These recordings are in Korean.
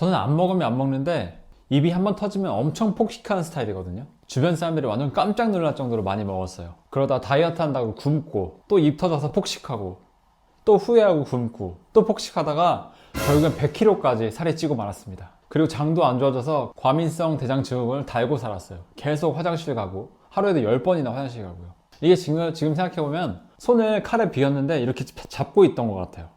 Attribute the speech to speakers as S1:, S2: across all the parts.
S1: 저는 안 먹으면 안 먹는데 입이 한번 터지면 엄청 폭식하는 스타일이거든요. 주변 사람들이 완전 깜짝 놀랄 정도로 많이 먹었어요. 그러다 다이어트 한다고 굶고 또 입 터져서 폭식하고 또 후회하고 굶고 또 폭식하다가 결국엔 100kg까지 살이 찌고 말았습니다. 그리고 장도 안 좋아져서 과민성 대장 증후군을 달고 살았어요. 계속 화장실 가고 하루에도 10번이나 화장실 가고요. 이게 지금, 지금 생각해보면 손을 칼에 비었는데 이렇게 잡고 있던 것 같아요.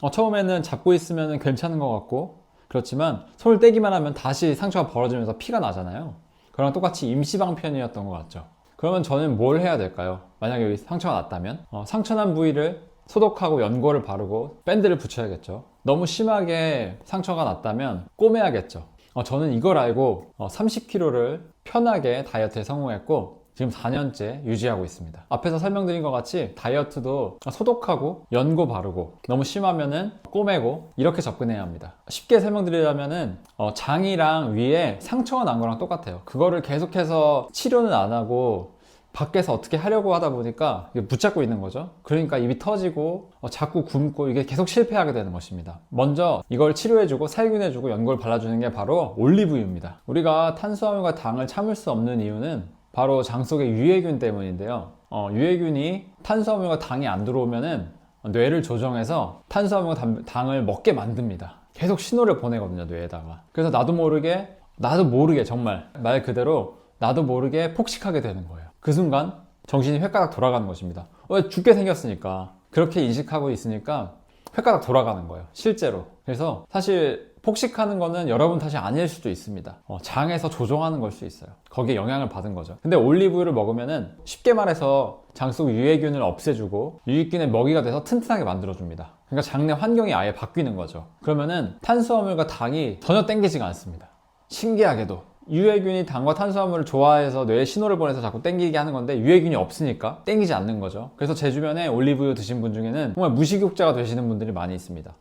S1: 어, 처음에는 잡고 있으면 괜찮은 것 같고 그렇지만 손을 떼기만 하면 다시 상처가 벌어지면서 피가 나잖아요. 그랑 똑같이 임시방편이었던 것 같죠. 그러면 저는 뭘 해야 될까요? 만약에 여기 상처가 났다면 어, 상처난 부위를 소독하고 연고를 바르고 밴드를 붙여야겠죠. 너무 심하게 상처가 났다면 꼬매야겠죠. 어, 저는 이걸 알고 30kg를 편하게 다이어트에 성공했고 지금 4년째 유지하고 있습니다. 앞에서 설명드린 것 같이 다이어트도 소독하고 연고 바르고 너무 심하면은 꼬매고 이렇게 접근해야 합니다. 쉽게 설명드리자면은 어, 장이랑 위에 상처가 난 거랑 똑같아요. 그거를 계속해서 치료는 안 하고 밖에서 어떻게 하려고 하다 보니까 붙잡고 있는 거죠. 그러니까 입이 터지고 어, 자꾸 굶고 이게 계속 실패하게 되는 것입니다. 먼저 이걸 치료해주고 살균해주고 연골 발라주는 게 바로 올리브유입니다. 우리가 탄수화물과 당을 참을 수 없는 이유는 바로 장 속의 유해균 때문인데요. 어, 유해균이 탄수화물과 당이 안 들어오면은 뇌를 조정해서 탄수화물과 당- 당을 먹게 만듭니다. 계속 신호를 보내거든요, 뇌에다가. 그래서 나도 모르게, 나도 모르게 정말 말 그대로 나도 모르게 폭식하게 되는 거예요. 그 순간 정신이 횟가닥 돌아가는 것입니다. 왜 죽게 생겼으니까. 그렇게 인식하고 있으니까 횟가닥 돌아가는 거예요. 실제로. 그래서 사실 폭식하는 거는 여러분 탓이 아닐 수도 있습니다. 어, 장에서 조종하는 걸 수 있어요. 거기에 영향을 받은 거죠. 근데 올리브유를 먹으면은 쉽게 말해서 장 속 유해균을 없애주고 유익균의 먹이가 돼서 튼튼하게 만들어줍니다. 그러니까 장내 환경이 아예 바뀌는 거죠. 그러면은 탄수화물과 당이 전혀 땡기지가 않습니다. 신기하게도 유해균이 당과 탄수화물을 좋아해서 뇌에 신호를 보내서 자꾸 땡기게 하는 건데 유해균이 없으니까 땡기지 않는 거죠. 그래서 제 주변에 올리브유 드신 분 중에는 정말 무식욕자가 되시는 분들이 많이 있습니다.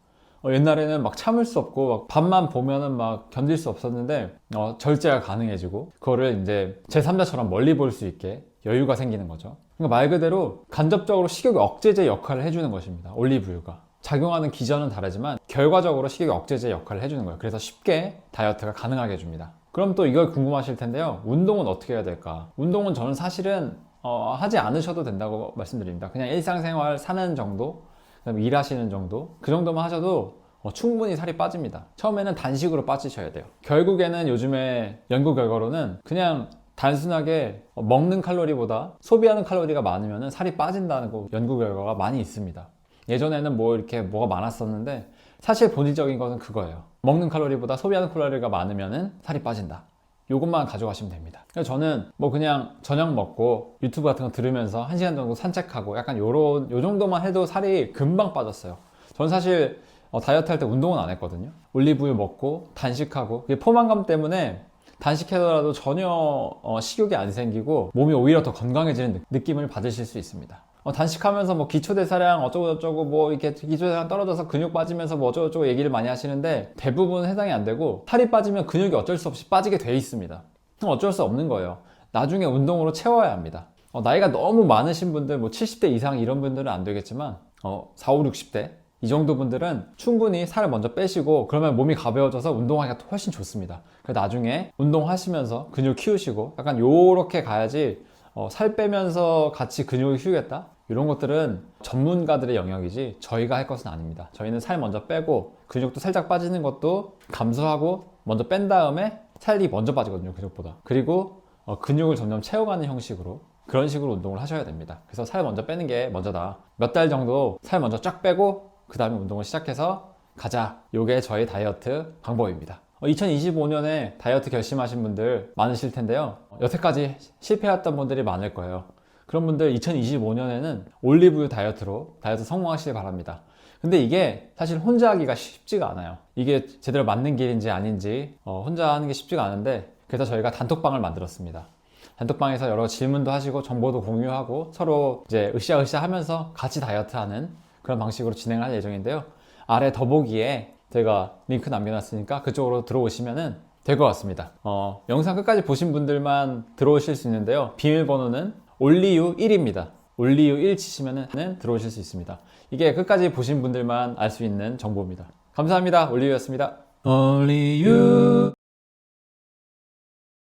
S1: 어, 옛날에는 막 참을 수 없고 막 밥만 보면은 막 견딜 수 없었는데 어, 절제가 가능해지고 그거를 이제 제3자처럼 멀리 볼 수 있게 여유가 생기는 거죠. 그러니까 말 그대로 간접적으로 식욕 억제제 역할을 해주는 것입니다. 올리브유가. 작용하는 기전은 다르지만 결과적으로 식욕 억제제 역할을 해주는 거예요. 그래서 쉽게 다이어트가 가능하게 해줍니다. 그럼 또 이걸 궁금하실 텐데요. 운동은 어떻게 해야 될까? 운동은 저는 사실은 어, 하지 않으셔도 된다고 말씀드립니다. 그냥 일상생활 사는 정도, 그다음에 일하시는 정도, 그 정도만 하셔도 어, 충분히 살이 빠집니다. 처음에는 단식으로 빠지셔야 돼요. 결국에는 요즘에 연구 결과로는 그냥 단순하게 어, 먹는 칼로리보다 소비하는 칼로리가 많으면 살이 빠진다는 거 연구 결과가 많이 있습니다. 예전에는 뭐 이렇게 뭐가 많았었는데 사실 본질적인 것은 그거예요. 먹는 칼로리보다 소비하는 칼로리가 많으면 살이 빠진다. 요것만 가져가시면 됩니다. 그래서 저는 뭐 그냥 저녁 먹고 유튜브 같은 거 들으면서 한 시간 정도 산책하고 약간 요런 요 정도만 해도 살이 금방 빠졌어요. 저는 사실 어, 다이어트 할 때 운동은 안 했거든요. 올리브유 먹고 단식하고 그게 포만감 때문에 단식해서라도 전혀 어, 식욕이 안 생기고 몸이 오히려 더 건강해지는 느- 느낌을 받으실 수 있습니다. 어, 단식하면서 뭐 기초대사량 어쩌고 저쩌고 뭐 이렇게 기초대사량 떨어져서 근육 빠지면서 뭐 어쩌고 저쩌고 얘기를 많이 하시는데 대부분 해당이 안 되고 살이 빠지면 근육이 어쩔 수 없이 빠지게 돼 있습니다. 그럼 어쩔 수 없는 거예요. 나중에 운동으로 채워야 합니다. 어, 나이가 너무 많으신 분들 뭐 70대 이상 이런 분들은 안 되겠지만 어, 4, 5, 60대 이 정도 분들은 충분히 살을 먼저 빼시고 그러면 몸이 가벼워져서 운동하기가 훨씬 좋습니다. 그래서 나중에 운동하시면서 근육 키우시고 약간 요렇게 가야지 어, 살 빼면서 같이 근육을 키우겠다? 이런 것들은 전문가들의 영역이지 저희가 할 것은 아닙니다. 저희는 살 먼저 빼고 근육도 살짝 빠지는 것도 감소하고 먼저 뺀 다음에 살이 먼저 빠지거든요. 근육보다. 그리고 어, 근육을 점점 채워가는 형식으로 그런 식으로 운동을 하셔야 됩니다. 그래서 살 먼저 빼는 게 먼저다. 몇 달 정도 살 먼저 쫙 빼고 그 다음에 운동을 시작해서 가자. 요게 저희 다이어트 방법입니다. 2025년에 다이어트 결심하신 분들 많으실 텐데요. 어, 여태까지 실패했던 분들이 많을 거예요. 그런 분들 2025년에는 올리브유 다이어트로 다이어트 성공하시길 바랍니다. 근데 이게 사실 혼자 하기가 쉽지가 않아요. 이게 제대로 맞는 길인지 아닌지 어, 혼자 하는 게 쉽지가 않은데 그래서 저희가 단톡방을 만들었습니다. 단톡방에서 여러 질문도 하시고 정보도 공유하고 서로 이제 으쌰으쌰 하면서 같이 다이어트 하는 그런 방식으로 진행을 할 예정인데요. 아래 더보기에 제가 링크 남겨놨으니까 그쪽으로 들어오시면은 될것 같습니다. 어, 영상 끝까지 보신 분들만 들어오실 수 있는데요. 비밀번호는 올리유 1입니다. 올리유 1 치시면 은 들어오실 수 있습니다. 이게 끝까지 보신 분들만 알 수 있는 정보입니다. 감사합니다. 올리유였습니다. You